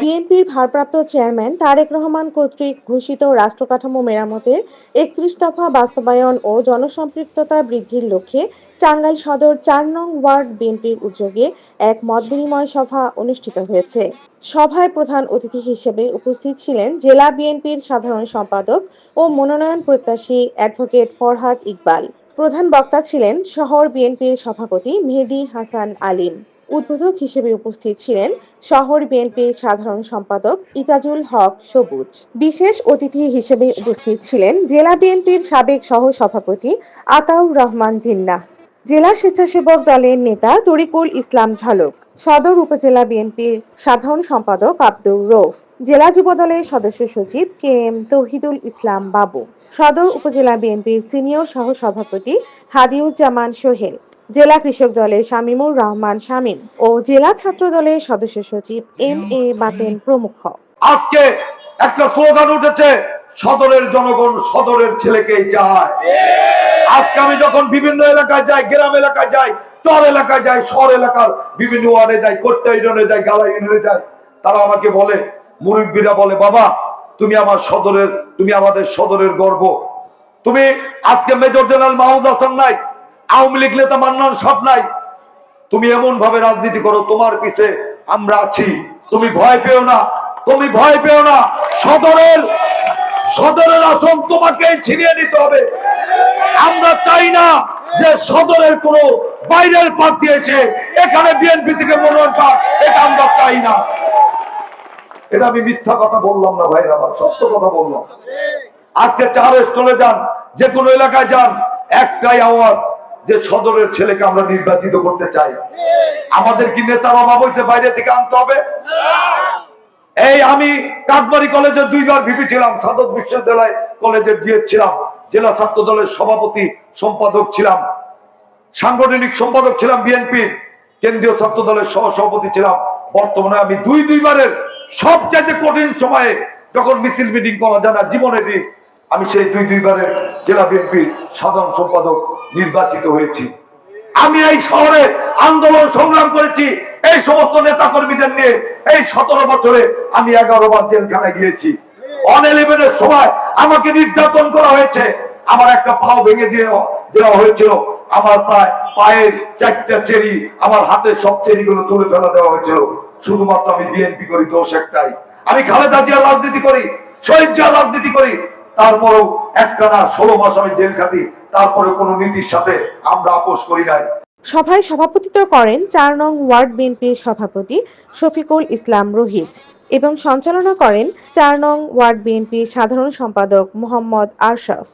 বিএনপির ভারপ্রাপ্ত চেয়ারম্যান তারেক রহমান কর্তৃক ঘোষিত রাষ্ট্রকাঠামো মেরামতের একত্রিশ দফা বাস্তবায়ন ও জনসম্পৃক্ততা বৃদ্ধির লক্ষ্যে টাঙ্গাইল সদর চার নং ওয়ার্ড বিএনপির উদ্যোগে এক মত বিনিময় সভা অনুষ্ঠিত হয়েছে। সভায় প্রধান অতিথি হিসেবে উপস্থিত ছিলেন জেলা বিএনপির সাধারণ সম্পাদক ও মনোনয়ন প্রত্যাশী অ্যাডভোকেট ফরহাদ ইকবাল। প্রধান বক্তা ছিলেন শহর বিএনপির সভাপতি মেহেদি হাসান আলিম। উদ্বোধক হিসেবে উপস্থিত ছিলেন শহর বিএনপির সাধারণ সম্পাদক ইজাজুল হক সবুজ। বিশেষ অতিথি হিসেবে উপস্থিত ছিলেন জেলা বিএনপির সাবেক সহ সভাপতি আতাউর রহমান জিন্নাহ জেলা স্বেচ্ছাসেবক দলের নেতা তরিকুল ইসলাম ঝালক। সদর উপজেলা বিএনপির সাধারণ সম্পাদক আব্দুর রৌফ। জেলা যুবদলের সদস্য সচিব কে এম তৌহিদুল ইসলাম বাবু। সদর উপজেলা বিএনপির সিনিয়র সহ সভাপতি হাদিউজ্জামান সোহেল। জেলা কৃষক দলের শামীমুর রহমান শামীম ও জেলা ছাত্র দলের সদস্য সচিব এম এ বাতেন প্রমুখ। আজকে একটা স্লোগান উঠেছে, সদরের জনগণ সদরের ছেলেকেই চায়। আজকে আমি যখন বিভিন্ন এলাকায় যাই, গ্রাম এলাকায় যাই, চর এলাকায় যাই, শহর এলাকার বিভিন্ন ওয়ার্ডে যাই, কোট্টা ইউনিয়নে যাই, গালা ইউনিয়নে যাই, তারা আমাকে বলে, মুরব্বীরা বলে, বাবা, তুমি আমার সদরের, তুমি আমাদের সদরের গর্ব। তুমি আজকে মেজর জেনারেল মাহমুদ হাসান নাই আওয়ামী লীগ নেতা মান্নান সব নাই। তুমি এমন ভাবে রাজনীতি করো, তোমার পিছে আমরা আছি। তুমি ভয় পেও না, তুমি ভয় পেও না। সদরের সদরের আসন তোমাকে ছিনিয়ে নিতে হবে। আমরা চাই না যে সদরের কোন বাইরের প্রার্থী এসে এখানে বিএনপি থেকে মনোনয়ন পাক। এটা আমরা চাই না। এটা আমি মিথ্যা কথা বললাম না ভাইরা, আমার সত্য কথা বললাম। আজকে চার স্টলে যান যে কোনো এলাকায় যান, একটাই আওয়াজ যে সদরের ছেলেকে আমরা নির্বাচিত করতে চাই। আমাদের কি নেতার অভাব হয়েছে বাইরে থেকে আনতে হবে? এই আমি কাকবাড়ি কলেজের দুইবার ভিপি ছিলাম, সাদত বিশ্ববিদ্যালয় কলেজের জিএস ছিলাম, জেলা ছাত্র দলের সভাপতি সম্পাদক ছিলাম, সাংগঠনিক সম্পাদক ছিলাম, বিএনপি কেন্দ্রীয় ছাত্র দলের সহ সভাপতি ছিলাম। বর্তমানে আমি দুই দুইবারের সবচাইতে কঠিন সময়ে যখন মিছিল মিটিং করা যায় না জীবনেরই আমি সেই দুই দুইবারের জেলা বিএনপির সাধারণ সম্পাদক নির্বাচিত হয়েছি। আমি এই শহরে আন্দোলন সংগ্রাম করেছি। এই সমস্ত নেতা কর্মীদের নিয়ে এই সতেরো বছরে আমি এগারো বার জেলখানায় গিয়েছি। সময় আমাকে নির্যাতন করা হয়েছে। আমার একটা পাও ভেঙে দিয়ে দেওয়া হয়েছিল। আমার প্রায় পায়ের চারটা চেরি, আমার হাতের সব চেরি গুলো তুলে ফেলা দেওয়া হয়েছিল। শুধুমাত্র আমি বিএনপি করি, দোষ একটাই। আমি খালেদা জিয়া রাজনীতি করি, শহীদ জিয়া রাজনীতি করি। তারপরেও একটা না ষোলো মাস আমি জেল খাটি, তারপরে কোনো নীতির সাথে আমরা আপোষ করি নাই। সভায় সভাপতিত্ব করেন চার নং ওয়ার্ড বিএনপির সভাপতি শফিকুল ইসলাম রোহিত এবং সঞ্চালনা করেন চার নং ওয়ার্ড বিএনপির সাধারণ সম্পাদক মোহাম্মদ আরশাফ।